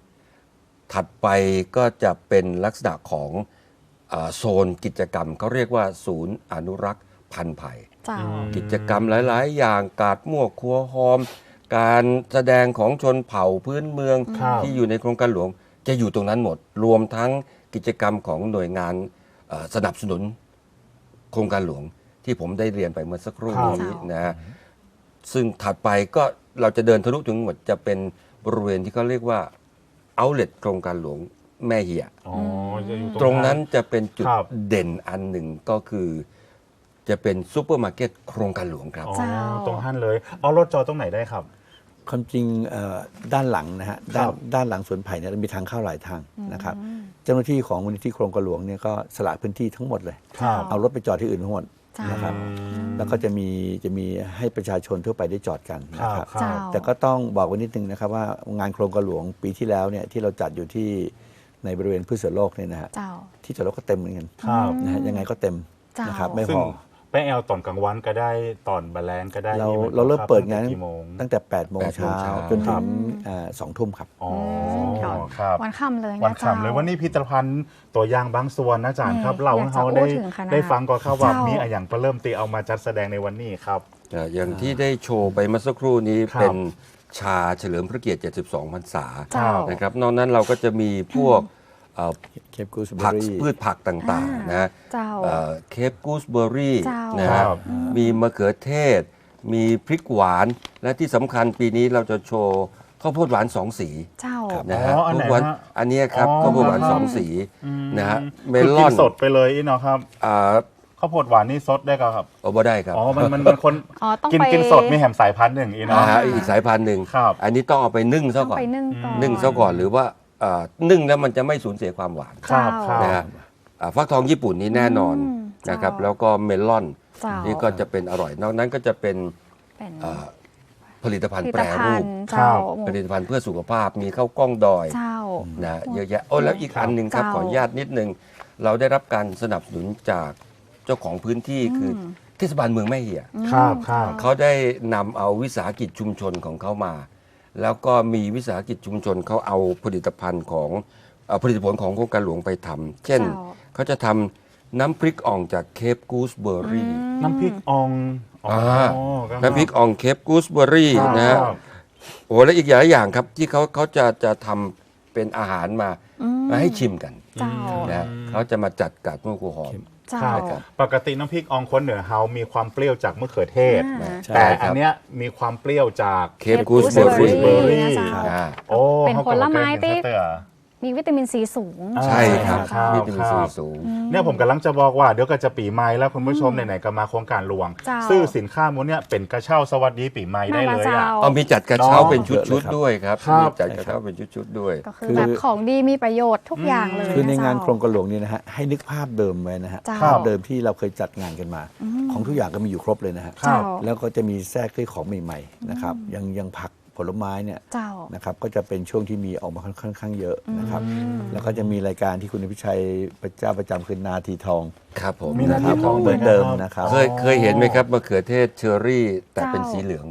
Speaker 5: ถัดไปก็จะเป็นลักษณะของอาโซนกิจกรรมเขาเรียกว่าศูนย์อนุรักษ์พันธุ์ไผ่
Speaker 3: เจ้า
Speaker 2: อืม
Speaker 5: กิจกรรมหลาย ๆ อย่างกาดมั่วครัวหอม การแสดงของชนเผ่าพื้นเมือง
Speaker 2: ครับ
Speaker 5: ที่อยู่ในโครงการหลวงจะอยู่ตรงนั้นหมด รวมทั้งกิจกรรมของหน่วยงานเอ่อสนับสนุนโครงการหลวงที่ผมได้เรียนไปเมื่อสักครู่
Speaker 2: ครับ
Speaker 5: นี้นะฮะซึ่งถัดไปก็เราจะเดินทะลุถึงหมดจะเป็นบริเวณที่เขาเรียกว่า เอาเล t โครงการหลวงแม่เหีย
Speaker 2: อ๋อจะอยู่
Speaker 5: ตรงนั้นจะเป็นจุด
Speaker 2: ครับ
Speaker 5: เด่นอันหนึ่งก็คือ จะเป็นซูเปอร์มาร์เก็ตโครงการหลวงครับ
Speaker 2: อ๋อ
Speaker 3: เจ้า
Speaker 2: ตรงท่านเลยเอารถจอดตรงไหนได้ครับ
Speaker 4: ความจริงเอ่อด้านหลังนะฮะด้าน
Speaker 2: ครับ
Speaker 4: ด้านหลังสวนไผ่เนี่ยมีทางเข้าหลายทางนะครับเจ้าหน้าที่ของมูลนิธิโครงการหลวงเนี่ยก็สละพื้นที่ทั้งหมดเลย
Speaker 2: ครับ
Speaker 4: เอารถไปจอดที่อื่นทั้งหมด
Speaker 3: เจ้า
Speaker 4: นะครับ
Speaker 2: อืม
Speaker 4: แล้วก็จะมีจะมีให้ประชาชนทั่วไปได้จอดกัน
Speaker 2: ครั
Speaker 4: นะ
Speaker 2: บ
Speaker 4: ครับ
Speaker 2: ครั
Speaker 3: เจ้า
Speaker 2: บ
Speaker 4: แต่ก็ต้องบอกไว้นิดนึงนะครับว่างานโครงการหลวงปีที่แล้วเนี่ยที่เราจัดอยู่ที่ในบริเวณพืชสวนโลกเนี่ยนะฮะ
Speaker 3: เจ้า
Speaker 4: ที่จอดรถก็เต็มเหมือนกัน
Speaker 2: ครับ
Speaker 4: นะฮะยังไงก็เต็ม
Speaker 3: เจ้าน
Speaker 4: นะครับไม่
Speaker 2: ซึ่
Speaker 4: พ
Speaker 2: ง
Speaker 4: อ
Speaker 2: ไปแอลตอนกลางวันก็ได้ตอนแบแลงก็ได้
Speaker 4: เรา
Speaker 2: นี่มัน
Speaker 4: เราเริ่ม
Speaker 2: คบ
Speaker 4: เปิดงาน
Speaker 2: ตั้กี่โมง
Speaker 4: ตั้งแต่ 8 โมง
Speaker 5: 8โมง
Speaker 4: เช้า
Speaker 5: เช้า
Speaker 4: จนถึงสองทุ่มครับ
Speaker 2: อ๋อ
Speaker 3: ครับ
Speaker 2: ครับ
Speaker 3: วันค่ำเลยนะ
Speaker 2: วัน
Speaker 3: เจ้า
Speaker 2: ขำเลยวันนี้พิพิธภัณฑ์ตัวอย่างบางส่วนนะอาจารย์
Speaker 3: นี่
Speaker 2: ครับเรา
Speaker 3: อยากจะ
Speaker 2: เขาได้
Speaker 3: พูดถึงขนาด
Speaker 2: ได้ฟังก็ครับว่า
Speaker 3: เจ้ามี
Speaker 2: มีอะไรอย่างเริ่มตีเอามาจัดแสดงในวันนี้ครับ
Speaker 5: เอ่ออย่างที่ได้โชว์ไปเมื่อสักครู่นี้
Speaker 2: ครับ
Speaker 5: เป็นชาเฉลิมพระเกียรติ 72 พรรษา
Speaker 3: เจ้า
Speaker 5: นะครับ นอกนั้นเราก็จะมีพวก เอ่อ
Speaker 4: เคปกูสเบอ
Speaker 5: ผัก
Speaker 4: รี่
Speaker 5: พืชผักต่างๆนะ
Speaker 3: เจ้า
Speaker 5: เคปกูสเบอร์รี่
Speaker 3: เจ้าน
Speaker 5: นะ
Speaker 2: ค
Speaker 5: ฮะ
Speaker 2: รับ
Speaker 5: มีมะเขือเทศ มีพริกหวาน และที่สำคัญปีนี้เราจะโชว์ข้าวโพดหวานสองสี
Speaker 3: เจ้า
Speaker 5: นะฮะ
Speaker 2: อ๋ออันไหน
Speaker 5: ข้าวโพดหวาน
Speaker 2: ฮะ
Speaker 5: อันเนี้ยครับ
Speaker 2: อ๋อ
Speaker 5: ข้าวโพดหวาน
Speaker 2: ครับ
Speaker 5: สองสีนะฮะเม
Speaker 2: คือ
Speaker 5: ล
Speaker 2: กิ
Speaker 5: อนน
Speaker 2: สดไปเลยอีเนาะครับ
Speaker 5: อ่า
Speaker 2: ข้าวโพดหวานนี่สดได้ก็ครับ
Speaker 5: เอาบ่ได้ครับ
Speaker 2: อ๋อมันมันมันคน
Speaker 3: อ๋อต้อง
Speaker 2: กิน
Speaker 3: ไป
Speaker 2: กินสดมีแหมสายพันธุ์หนึ่งอี
Speaker 5: นะ
Speaker 2: เนาะ
Speaker 5: ฮะอีกสายพันธุ์หนึ่ง
Speaker 2: ครับ
Speaker 5: อันนี้ต้องเอาไปนึ่งซะ
Speaker 3: ต้อง
Speaker 5: ก่อน
Speaker 3: ไปนึ่งก่อน
Speaker 5: นึ่งซะก่อนหรือว่าเอ่อนึ่งแล้วมันจะไม่สูญเสียความหวาน
Speaker 2: ครับค
Speaker 3: เจ้า
Speaker 2: รับ
Speaker 5: นะฮะอ่าฟักทองญี่ปุ่นนี่แน่นอน
Speaker 3: อืม
Speaker 5: นะครับ
Speaker 3: เจ้า
Speaker 5: แล้วก็เมลอน
Speaker 3: เจ้า
Speaker 5: นี่ก็จะเป็นอร่อย นอกนั้นก็จะเป็น
Speaker 3: เป็น
Speaker 5: เอ่อผลิตภัณ
Speaker 3: ผ
Speaker 5: ฑ์
Speaker 3: ลิ
Speaker 5: แป
Speaker 3: ต
Speaker 5: ร
Speaker 3: ภั
Speaker 5: รู
Speaker 3: ณ
Speaker 5: ป
Speaker 3: ฑ์เจ้า
Speaker 5: ผลิตภัณฑ์เพื่อสุขภาพมีข้าวกล้องดอย
Speaker 3: เจ้า
Speaker 5: นะเยอะแยะโอ้แล้วอีกอันหนึ่งครับ
Speaker 3: เจ้า
Speaker 5: ขออนุญาตนิดนึง เราได้รับการสนับสนุนจากเจ้าของพื้นที่คืออเทศบาลเมืองแม่เหี่ย
Speaker 2: ครับครับ
Speaker 5: เขาได้นำเอาวิสาหกิจชุมชนของเขามา แล้วก็มีวิสาหกิจชุมชนเขาเอาผลิตภัณฑ์ของเอ่อผลิตผลของโครงการหลวงไปทำเช่น
Speaker 3: เจ้า
Speaker 5: เขาจะทำน้ำพริกอ่องจากเคปกูสเบอร์รี่
Speaker 2: น้ำพริกอ่องอ๋อ
Speaker 5: อ่า
Speaker 2: ครับ
Speaker 5: น้ำพริกอ่องเคปกูสเบอร์รี่
Speaker 2: ครับ
Speaker 5: นะฮะ
Speaker 2: ครับ
Speaker 5: โอ้และอีกหลายอย่างครับที่เขาเขาจะจะทำเป็นอาหารมามาให้ชิมกัน
Speaker 3: เจ้า
Speaker 5: นะฮะเขาจะมาจัดกาดมะกรูดหอม
Speaker 3: เจ้า
Speaker 2: ครับ
Speaker 5: ครับ
Speaker 2: ปกติน้ำพริกอ่องคนเหนือเฮามีความเปรี้ยวจากมะเขือเทศ
Speaker 3: อ่า
Speaker 4: ใช่
Speaker 2: แต่
Speaker 5: ครับ
Speaker 2: อันเนี้ยมีความเปรี้ยวจาก
Speaker 5: เคปกูสเบอร์รี่
Speaker 2: gooseberry
Speaker 3: นะเจ้า
Speaker 5: อ่า
Speaker 2: โอ้
Speaker 3: เป็น
Speaker 2: ขา
Speaker 3: ผลไม้ที่
Speaker 2: เตือ
Speaker 3: มีวิตามินซีสูง
Speaker 2: อ่า
Speaker 5: ใช่ครับ
Speaker 2: ครับ
Speaker 5: วิตามินซี
Speaker 2: ครับ
Speaker 5: สูง
Speaker 2: เนี่ยผมกำลังจะบอกว่าเดี๋ยวก็จะปีใหม่แล้วคุณผู้ชมไหนๆก็มาโครงการหลวง
Speaker 3: เจ้า
Speaker 2: ซื้อสินค้ามูลเนี่ยเป็นกระเช้าสวัสดีปีใหม่ได้เลย
Speaker 3: นั่น
Speaker 2: อะ
Speaker 3: ล่ะ เจ้า
Speaker 5: เอามีจัดกระเช้า
Speaker 2: เนาะ
Speaker 5: เป็นชุด
Speaker 4: เยอะเลยครับ
Speaker 5: ๆด้วยครับ
Speaker 2: ครับ
Speaker 5: มีจัดกระเช้าเป็นชุดๆด้วย
Speaker 3: ก็คือ
Speaker 4: คือ
Speaker 3: แบบของดีมีประโยชน์ทุกอย่างเลย
Speaker 4: คือในงาน
Speaker 3: เจ้
Speaker 4: โครงกระหลวงนี่นะฮะให้นึกภาพเดิมไว้นะฮะ
Speaker 3: เจ้า
Speaker 4: ภาพเดิมที่เราเคยจัดงานกันมา ของทุกอย่างก็มีอยู่ครบเลยนะฮะ
Speaker 2: ครับ
Speaker 3: เจ้า
Speaker 4: แล้วก็จะมีแทรกด้วยของใหม่ๆนะครับอยังยังผัก ผลไม้เนี่ย
Speaker 3: เจ้า
Speaker 4: นะครับก็จะเป็นช่วงที่มีออกมาค่อนข้างเยอะนะครับ แล้วก็จะมีรายการที่คุณพิชัยประเจ้าประจำคือนาทีทอง
Speaker 5: ครับผม
Speaker 2: มีนาที
Speaker 4: นะครับ
Speaker 2: ทอง
Speaker 4: เหมือนเดิมนะครับ
Speaker 5: เคยเคยเห็นไหมครับมะเขือเทศเชอรี่ แต่เป็น
Speaker 3: เจ้า
Speaker 5: สีเหลือง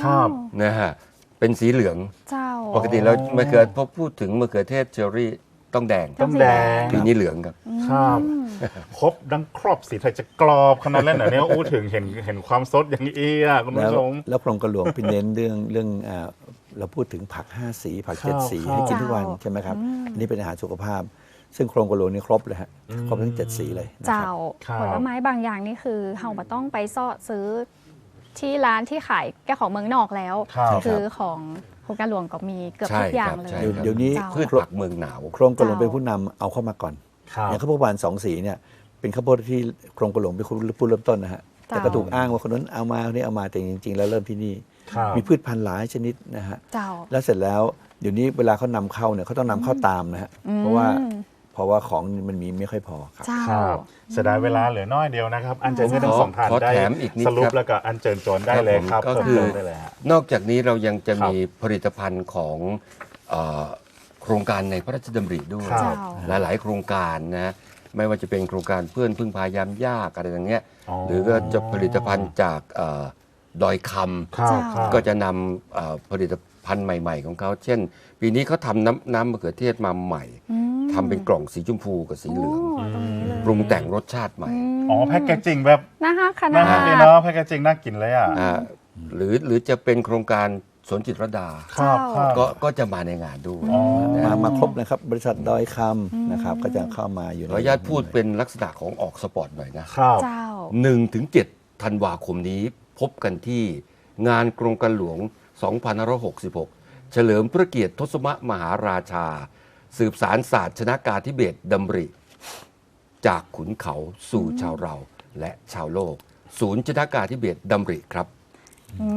Speaker 2: ครับ
Speaker 5: นะฮะเป็นสีเหลือง
Speaker 3: เจ้า
Speaker 5: ปกติแล้วมะเขือพอพูดถึงมะเขือเทศเชอรี่ ต้องแดง
Speaker 2: ต้องแดง
Speaker 5: ปีนี้เหลืองครับ
Speaker 2: ครับครบดังครอบสีไทยจะกรอบขนาดนั้นเหรอเนี่ยอู้ถึงเห็นเห็นความสดอย่างนี้อะคุณ
Speaker 4: แล้ว
Speaker 2: ผู้ชม
Speaker 4: แล้วโครงกระหลวงเป็นเน้นเรื่องเรื่องอ่าเราพูดถึงผัก 5 สี ผัก
Speaker 2: ครับ
Speaker 4: 7สี
Speaker 2: ครับ
Speaker 4: ให้กินทุกวัน
Speaker 3: เจ้า
Speaker 4: ใช่ไหมครับอันนี้เป็นอาหารสุขภาพ ซึ่งโครงกระหลวงนี่ครบเลยฮะครบทั้ง 7 สีเลยนะค
Speaker 3: เจ้า
Speaker 4: รับ
Speaker 2: ครับ
Speaker 3: ผลไม้บางอย่างนี่คือเฮาบ่ต้องไปซ่อซื้อที่ร้านที่ขายแก้ของเมืองนอกแล้ว
Speaker 2: ครับ
Speaker 3: คือของ โครงการหลวงก็มีเกือบ
Speaker 5: ใช่
Speaker 3: ทุกอย่าง
Speaker 5: ครับ
Speaker 3: เลย
Speaker 5: ใช่
Speaker 4: เดี๋ยว
Speaker 5: ครับ
Speaker 4: เดี๋ยวนี้
Speaker 3: เจ้า
Speaker 5: พืชผักเมืองหนาว
Speaker 4: โครงกระหลวง
Speaker 3: เจ้า
Speaker 4: เป็นผู้นำเอาเข้ามาก่อน
Speaker 2: ครับ
Speaker 4: อย่างข้าวโพดหวานสองสีเนี่ยเป็นข้าวโพดที่โครงกระหลวงเป็นผู้เริ่มต้นนะฮะ
Speaker 3: เจ้า
Speaker 4: แต่ก็ถูกอ้างว่าคนนั้นเอามาคนนี้เอามาแต่จริง ๆ แล้วเริ่มที่นี่
Speaker 2: ครับ
Speaker 4: มีพืชพันธุ์หลายชนิดนะฮะ
Speaker 3: เจ้า
Speaker 4: แล้วเสร็จแล้วเดี๋ยวนี้เวลาเขานำเข้าเนี่ยเขาต้องนำเข้าตามนะฮะเพราะว่า
Speaker 3: อืม
Speaker 4: เพราะว่าของมันมีไม่ค่อยพอครับ
Speaker 3: เจ้า
Speaker 2: ครับเสียดายเวลาเหลือน้อยเดียวนะครับ อันเจิญให้ทั้งสองท่าน
Speaker 5: ขอ
Speaker 2: ได้
Speaker 5: แถมอีกนิด
Speaker 2: สรุป
Speaker 5: ครับ
Speaker 2: แล้วก็อันเจิญโจรได้เลยครับ
Speaker 5: ก็
Speaker 2: เพิ่ม
Speaker 5: คือ
Speaker 2: เติมได้เลยฮะ
Speaker 5: นอกจากนี้เรายังจะ
Speaker 2: ครับ
Speaker 5: มีผลิตภัณฑ์ของเอ่อโครงการในพระราชดำริด้วย
Speaker 2: ครับ
Speaker 5: หลาย ๆ โครงการนะไม่ว่าจะเป็นโครงการเพื่อนพึ่งพายามยากอะไรอย่างเงี้ย
Speaker 2: อ๋อ
Speaker 5: หรือก็จะผลิตภัณฑ์จากเอ่อดอยค
Speaker 2: ครับ
Speaker 3: เจ้า
Speaker 2: ครับำ
Speaker 5: ก็จะนำเอ่อผลิตภัณฑ์ใหม่ ๆ ของเขาเช่น ปีนี้เขาทำน้ำน้ำมะเขือเทศมาใหม่
Speaker 3: อืม
Speaker 5: ทำเป็นกล่องสีชมพูกับสีเหลือง
Speaker 3: โตรงนี้เลย
Speaker 5: ปรุงแต่งรสชาติใหม่
Speaker 2: อ๋อแพ็กเกจจิ้งแบบ
Speaker 3: นะคะขนา
Speaker 2: น่า
Speaker 3: ด
Speaker 2: รักเลยเนาะแพ็กเกจจิ้งน่ากินเลยอะ
Speaker 5: อ่าหรือหรือจะเป็นโครงการสวนจิตรลดา
Speaker 2: ครับครับ
Speaker 5: ก็ก็จะมาในงานด้วย
Speaker 2: อ๋อ
Speaker 5: นะ
Speaker 4: มา
Speaker 5: ฮะ
Speaker 4: มาครบนะครับ บริษัทดอยคำนะครับ ก็จะเข้ามาอยู่
Speaker 5: ข
Speaker 4: ใน
Speaker 5: ออนุญาตพูดเป็นลักษณะของออกสปอร์ตหน่อยนะ
Speaker 2: ครับ
Speaker 3: เจ้า
Speaker 5: 1ถึง7ธันวาคมนี้พบกันที่งานกรงกันหลวง 2566 เฉลิมพระเกียรติทศมมหาราชา สืบสารศาสตร์ชนะกาธิเบศรดำริ จากขุนเขาสู่ชาวเราและชาวโลก ศูนย์ชนะกาธิเบศรดำริครับ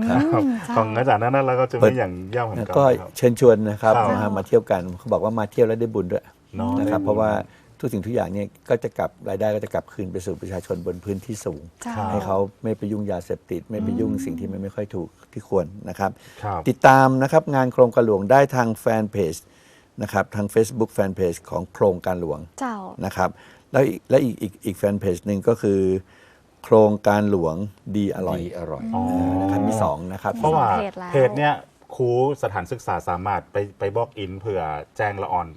Speaker 2: ครับ
Speaker 3: เจ้า
Speaker 2: ของอาจารย์นั้นเราก็จะไม่อย่างย่ำเหมือน
Speaker 4: แล้ว
Speaker 2: กัน
Speaker 4: ก็
Speaker 2: ครับ
Speaker 4: เชิญชวนนะครับ
Speaker 2: ครับ
Speaker 4: นะฮะมาเที่ยวกันเขาบอกว่ามาเที่ยวแล้วได้บุญด้วย
Speaker 2: เนาะ
Speaker 4: นะครับ เพราะว่าทุกสิ่งทุกอย่างเนี่ยก็จะกลับรายได้ก็จะกลับคืนไปสู่ประชาชนบนพื้นที่สูง
Speaker 3: เจ้า
Speaker 2: ครับ
Speaker 4: ให้เขาไม่ไปยุ่งยาเสพติด ไม่ไปยุ่งสิ่งที่มันไม่ค่อยถูกที่ควรนะครับ
Speaker 2: ครับ
Speaker 4: ติดตามนะครับงานโครงการหลวงได้ทางแฟนเพจ นะครับทาง Facebook แฟนเพจของโครงการหลวง
Speaker 3: เจ้า
Speaker 4: นะครับแล้วอีกและอีกอีกอีกแฟนเพจหนึ่งก็คือ โครงการหลวงดีอร่อย
Speaker 5: ดีอร่อย
Speaker 2: อ๋อ
Speaker 4: นะครับมีสองนะครับ
Speaker 2: เพราะว่า
Speaker 3: สองเพจแล้ว
Speaker 2: เพจเนี้ยครูสถานศึกษาสามารถไปไปบอกอินเผื่อแจ้งละออน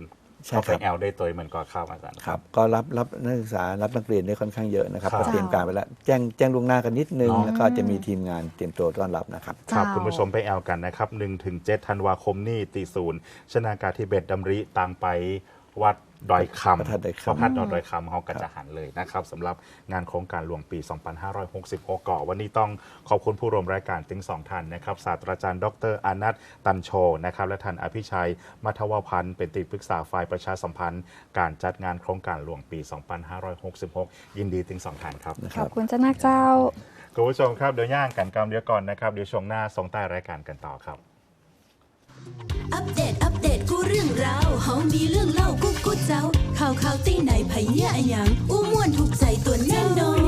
Speaker 4: ใช่
Speaker 2: เข้า
Speaker 4: ค
Speaker 2: ไป
Speaker 4: รับ
Speaker 2: แอลได้ตัวเหมือนก่อนข้าวอาจารย์
Speaker 4: ครับก็รับรับนักศึกษารับนักเรียนได้ค่อนข้างเยอะนะครับ
Speaker 2: ครับ
Speaker 4: ก็เตรียมการไปแล้วแจ้งแจ้งล่วงหน้ากันนิดนึง
Speaker 2: อ๋อ
Speaker 4: แล้วก็จะมีทีมงานเตรียมตัวต้อนรับนะครับ
Speaker 2: ครับ
Speaker 3: เจ้า
Speaker 2: คุณผู้ชมไปแอลกันนะครับ1ถึง7ธันวาคมนี่ตีศูนย์ชนากาธิเบศรดำริต่างไป วัดดอยคำ
Speaker 4: พระธาตุดอยคำ
Speaker 2: พระธาตุดอยคำเฮากระจะหันเลยนะครับสำหรับงานโครงการหลวงปี 2566ก่อวันนี้ต้องขอบคุณผู้ร่วมรายการถึงสองท่านนะครับศาสตราจารย์ดรอานัทตันโชนะครับและท่านอภิชัย มัทวพันธ์เป็นที่ปรึกษาฝ่ายประชาสัมพันธ์ การจัดงานโครงการหลวงปี 2566 ยินดีถึงสองท่านครับ
Speaker 3: ขอบคุณเจ้านักเจ้า
Speaker 2: คุณผู้ชมครับเดี๋ยวย่างกันกำเดียวก่อนนะครับ เดี๋ยวช่วงหน้าส่งใต้รายการกันต่อครับ
Speaker 1: อัปเดต อัปเดต กูเรื่องราวเฮามีเรื่องเล่ากูกูเจ้า ข่าวข่าวตีไหนไผเนี่ยอะหยังอู้ม่วนถูกใจตัวแน่นอน